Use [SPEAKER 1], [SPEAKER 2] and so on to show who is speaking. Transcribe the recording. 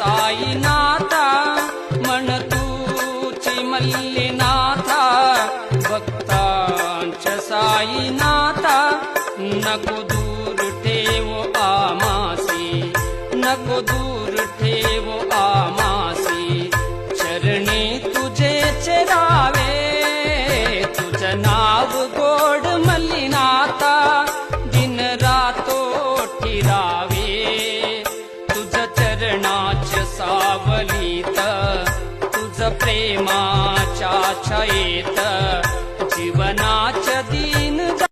[SPEAKER 1] साईनाथा. मन तूची मल्लीनाथा साईनाथा नको दूर ठेव आमासी नको दूर ठेव आमासी चरणी तुझे चरावे तुझ नाव गोड मलिनाता दिन रातो ठिरावे तुझ चरणाच सावलीत तुझ प्रेमाच्या छयेत